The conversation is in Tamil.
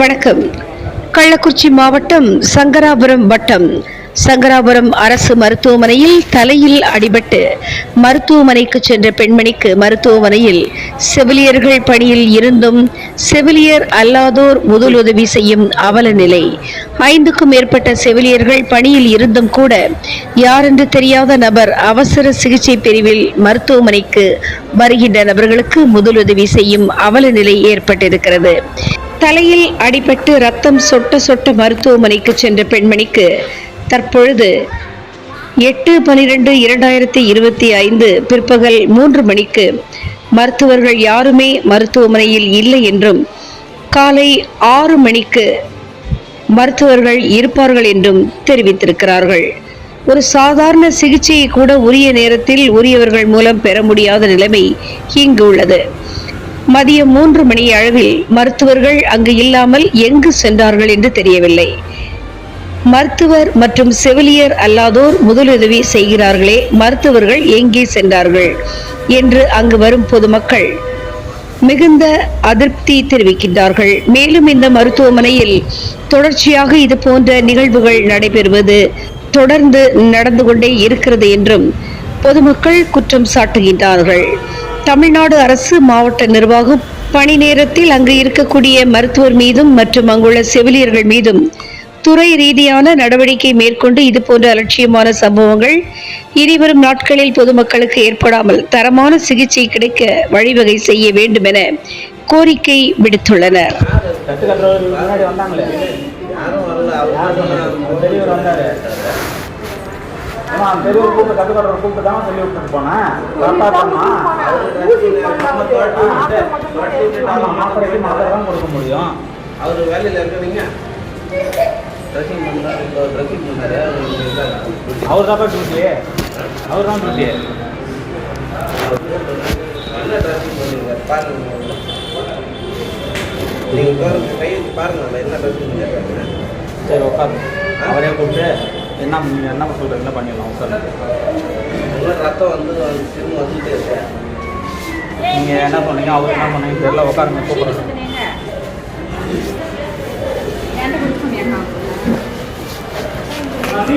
வணக்கம். கள்ளக்குறிச்சி மாவட்டம் சங்கராபுரம் வட்டம் சங்கராபுரம் அரசு மருத்துவமனையில் தலையில் அடிபட்டு மருத்துவமனைக்கு சென்ற பெண்மணிக்கு மருத்துவமனையில் செவிலியர்கள் பணியில் இருந்தும் செவிலியர் அல்லாதோர் முதலுதவி செய்யும் அவல நிலை. ஐந்துக்கும் மேற்பட்ட செவிலியர்கள் பணியில் இருந்தும் கூட யாரென்று தெரியாத நபர் அவசர சிகிச்சை பிரிவில் மருத்துவமனைக்கு வருகின்ற நபர்களுக்கு முதலுதவி செய்யும் அவல நிலை ஏற்பட்டிருக்கிறது. தலையில் அடிபட்டு ரத்தம் சொட்ட சொட்ட மருத்துவமனைக்கு சென்ற பெண்மணிக்கு தற்பொழுது எட்டு பனிரெண்டு இரண்டாயிரத்தி இருபத்தி ஐந்து பிற்பகல் மூன்று மணிக்கு மருத்துவர்கள் யாருமே மருத்துவமனையில் இல்லை என்றும் காலை ஆறு மணிக்கு மருத்துவர்கள் இருப்பார்கள் என்றும் தெரிவித்திருக்கிறார்கள். ஒரு சாதாரண சிகிச்சையை கூட உரிய நேரத்தில் உரியவர்கள் மூலம் பெற முடியாத நிலைமை இங்கு உள்ளது. மதியம் மூன்று மணி அளவில் மருத்துவர்கள் அங்கு இல்லாமல் எங்கு சென்றார்கள் என்று தெரியவில்லை. மருத்துவர் மற்றும் செவிலியர் அல்லாதோர் முதலுதவி செய்கிறார்களே மருத்துவர்கள் எங்கே சென்றார்கள்? என்று அங்கு வரும் பொதுமக்கள் மிகுந்த அதிருப்தி தெரிவிக்கின்றார்கள். மேலும் இந்த மருத்துவமனையில் தொடர்ச்சியாக இது போன்ற நிகழ்வுகள் நடைபெறுவது தொடர்ந்து நடந்து கொண்டே இருக்கிறது என்றும் பொதுமக்கள் குற்றம் சாட்டுகின்றார்கள். தமிழ்நாடு அரசு மாவட்ட நிர்வாகம் பணி நேரத்தில் அங்கு இருக்கக்கூடிய மருத்துவர் மீதும் மற்றும் அங்குள்ள செவிலியர்கள் மீதும் துறை ரீதியான நடவடிக்கை மேற்கொண்டு இதுபோன்ற அலட்சியமான சம்பவங்கள் இனிவரும் நாட்களில் பொதுமக்களுக்கு ஏற்படாமல் தரமான சிகிச்சை கிடைக்க வழிவகை செய்ய வேண்டும் என கோரிக்கை விடுத்துள்ளனர். அவர் வேலையில் இருக்கிறீங்க ட்ரெஸ்ஸிங் பண்ணுறாரு இப்போ ட்ரெஸ்ஸிங் பண்ணாரு அவர் தான் டியூட்டி அவர் தான் டியூட்டி என்ன ட்ரெஸ்ஸிங் பண்ணுங்க பாருங்க. நீங்கள் பாருங்க கை வச்சு பாருங்க. என்ன ட்ரெஸ்ஸிங் பண்ணிருக்காங்க சரி உட்காரு அவரே கூப்பிட்டு என்ன நீங்க என்ன சொல்றீங்க? என்ன பண்ணிடலாம்? உட்காரு உள்ள ரத்தம் வந்து திரும்ப வந்துட்டே இருக்கு. நீங்க என்ன சொன்னீங்க? அவர் என்ன பண்ணீங்க தெரியல. உட்காருங்க கூப்பிடுறேன். ನಾನು